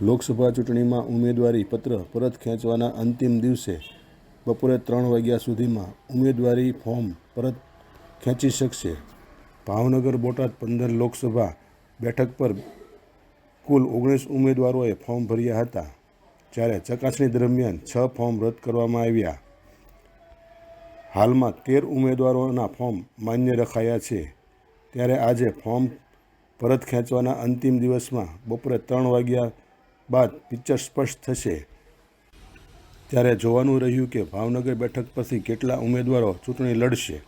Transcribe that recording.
લોકસભા ચૂંટણીમાં ઉમેદવારી પત્ર પરત ખેંચવાના અંતિમ દિવસે બપોરે ત્રણ વાગ્યા સુધીમાં ઉમેદવારી ફોર્મ પરત ખેંચી શકશે. ભાવનગર બોટાદ પંદર લોકસભા બેઠક પર કુલ ઓગણીસ ઉમેદવારોએ ફોર્મ ભર્યા હતા, જ્યારે ચકાસણી દરમિયાન છ ફોર્મ રદ કરવામાં આવ્યા. હાલમાં તેર ઉમેદવારોના ફોર્મ માન્ય રખાયા છે. ત્યારે આજે ફોર્મ પરત ખેંચવાના અંતિમ દિવસમાં બપોરે ત્રણ વાગ્યા બાદ પિક્ચર સ્પષ્ટ થશે. ત્યારે જોવાનું રહ્યું કે ભાવનગર બેઠક પરથી કેટલા ઉમેદવારો ચૂંટણી લડશે.